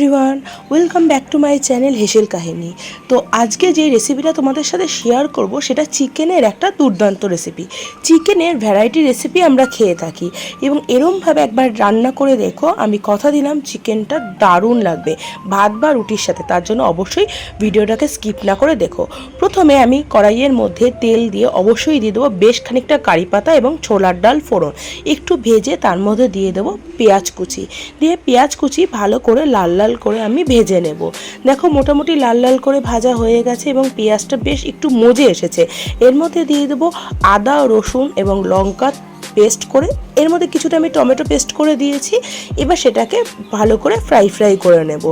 Everyone Welcome back to my channel হেসেল কাহিনী তো আজকে যে রেসিপিটা তোমাদের সাথে শেয়ার করব, সেটা চিকেনের একটা দুর্দান্ত রেসিপি চিকেনের ভ্যারাইটি রেসিপি আমরা খেয়ে থাকি। এবং এরমভাবে একবার রান্না করে দেখো, আমি কথা দিলাম চিকেনটা দারুণ লাগবে। ভাত বা রুটির সাথে, তার জন্য অবশ্যই ভিডিওটাকে স্কিপ না করে দেখো। প্রথমে আমি কড়াইয়ের মধ্যে তেল দিয়ে অবশ্যই দিয়ে দেবো বেশ খানিকটা কারি পাতা এবং ছোলার ডাল ফোড়ন। একটু ভেজে তার মধ্যে দিয়ে দেবো পেঁয়াজ কুচি। দিয়ে পেঁয়াজ কুচি ভালো করে লাল লাল করে আমি ভেজে নেব। দেখো, মোটামুটি লাল লাল করে ভাজা হয়ে গেছে এবং পেঁয়াজটা বেশ একটু মজে এসেছে। এর মধ্যে দিয়ে দেবো আদা, রসুন এবং লঙ্কা পেস্ট করে এর মধ্যে কিছুটা আমি টমেটো পেস্ট করে দিয়েছি। এবার সেটাকে ভালো করে ফ্রাই ফ্রাই করে নেব।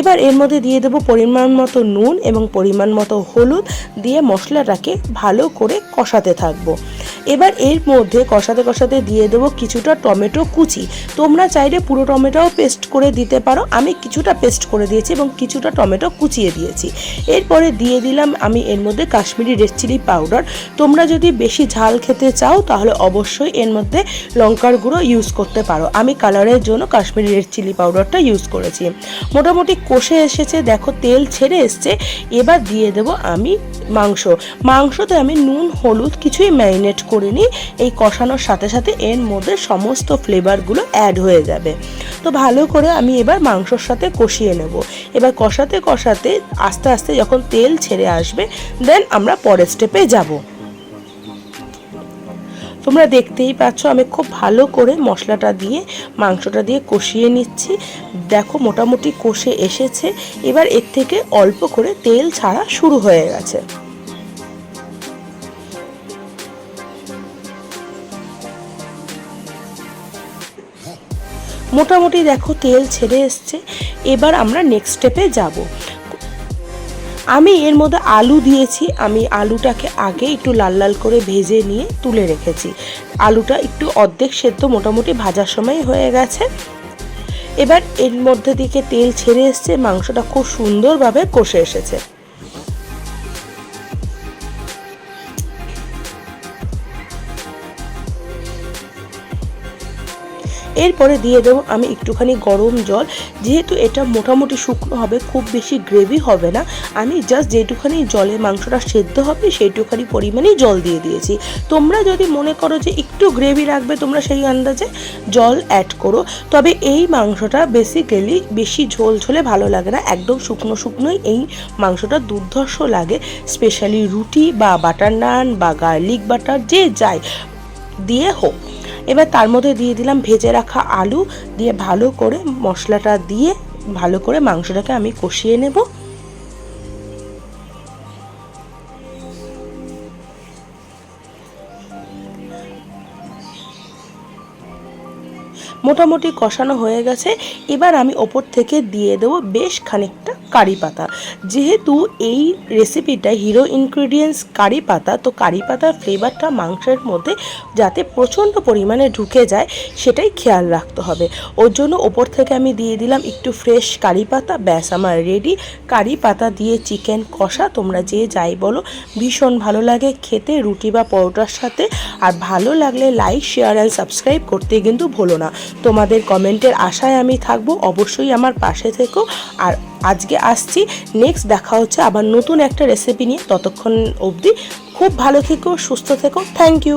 এবার এর মধ্যে দিয়ে দেবো পরিমাণ মতো নুন এবং পরিমাণ মতো হলুদ দিয়ে মশলাটাকে ভালো করে কষাতে থাকব। এবার এর মধ্যে কষাতে কষাতে দিয়ে দেবো কিছুটা টমেটো কুচি। তোমরা চাইলে পুরো টমেটোও পেস্ট করে দিতে পারো। আমি কিছুটা পেস্ট করে দিয়েছি এবং কিছুটা টমেটো কুচিয়ে দিয়েছি। এরপরে দিয়ে দিলাম আমি এর মধ্যে কাশ্মীরি রেড চিলি পাউডার। তোমরা যদি বেশি ঝাল খেতে চাও তাহলে অবশ্যই এর মধ্যে লঙ্কার গুঁড়ো ইউজ করতে পারো। আমি কালারের জন্য কাশ্মীরি রেড চিলি পাউডারটা ইউজ করেছি। মোটামুটি কষে এসেছে, দেখো তেল ছেড়ে এসছে। এবার দিয়ে দেবো আমি মাংস। মাংসতে আমি নুন, হলুদ কিছুই ম্যারিনেট করিনি। এই কষানোর সাথে সাথে এর মধ্যে সমস্ত ফ্লেভারগুলো অ্যাড হয়ে যাবে। তো ভালো করে আমি এবার মাংসর সাথে কষিয়ে নেব। এবার কষাতে কষাতে আস্তে আস্তে যখন তেল ছেড়ে আসবে দেন আমরা পরের স্টেপে যাব। তোমরা দেখতেই পাচ্ছ, আমি খুব ভালো করে মশলাটা দিয়ে, মাংসটা দিয়ে কষিয়ে নিচ্ছি। দেখো, মোটামুটি কষে এসেছে। এবার এর থেকে অল্প করে তেল ছাড়া শুরু হয়ে গেছে। মোটামুটি দেখো, তেল ছেড়ে এসছে। এবার আমরা নেক্সট স্টেপে যাব। আমি এর মধ্যে আলু দিয়েছি। আমি আলুটাকে আগে একটু লাল লাল করে ভেজে নিয়ে তুলে রেখেছি। আলুটা একটু অর্ধেক সেদ্ধ মোটামুটি ভাজার সময় হয়ে গেছে। এবার এর মধ্যে দিকে তেল ছেড়ে এসছে। মাংসটা খুব সুন্দরভাবে কষে এসেছে। এরপরে দিয়ে দেবো আমি একটুখানি গরম জল। যেহেতু এটা মোটামুটি শুকনো হবে, খুব বেশি গ্রেভি হবে না। আমি জাস্ট যেটুখানি জলে মাংসটা সেদ্ধ হবে, সেইটুখানি পরিমাণেই জল দিয়ে দিয়েছি। তোমরা যদি মনে করো যে একটু গ্রেভি রাখবে তোমরা সেই আন্দাজে জল অ্যাড করো। তবে এই মাংসটা বেসিক্যালি বেশি ঝোল ঝোলে ভালো লাগে না। একদম শুকনো শুকনোই এই মাংসটা দুর্ধর্ষ লাগে। স্পেশালি রুটি বা বাটার নান বা গার্লিক বাটার যে যায় দিয়ে হোক। এবার তার মধ্যে দিয়ে দিলাম ভেজে রাখা আলু, দিয়ে ভালো করে মশলাটা দিয়ে ভালো করে মাংসটাকে আমি কষিয়ে নেব। মোটামুটি কষানো হয়ে গেছে। এবার আমি ওপর থেকে দিয়ে দেবো বেশ খানিকটা কারি পাতা। যেহেতু এই রেসিপিটা হিরো ইনগ্রিডিয়েন্টস কারি পাতা, তো কারি পাতার ফ্লেভারটা মাংসের মধ্যে যাতে প্রচণ্ড পরিমাণে ঢুকে যায়, সেটাই খেয়াল রাখতে হবে। ওর জন্য ওপর থেকে আমি দিয়ে দিলাম একটু ফ্রেশ কারি পাতা। ব্যাস, আমার রেডি কারি পাতা দিয়ে চিকেন কষা। তোমরা যে যাই বলো, ভীষণ ভালো লাগে খেতে, রুটি বা পরোটার সাথে। আর ভালো লাগলে লাইক শেয়ার অ্যান্ড সাবস্ক্রাইব করতে কিন্তু ভুলো না। তোমাদের কমেন্টের আশায় আমি থাকব। অবশ্যই আমার পাশে থেকো। আর আজকে আসছি। নেক্সট দেখা হচ্ছে আবার নতুন একটা রেসিপি নিয়ে। ততক্ষণ অবধি খুব ভালো থেকো, সুস্থ থেকো। Thank you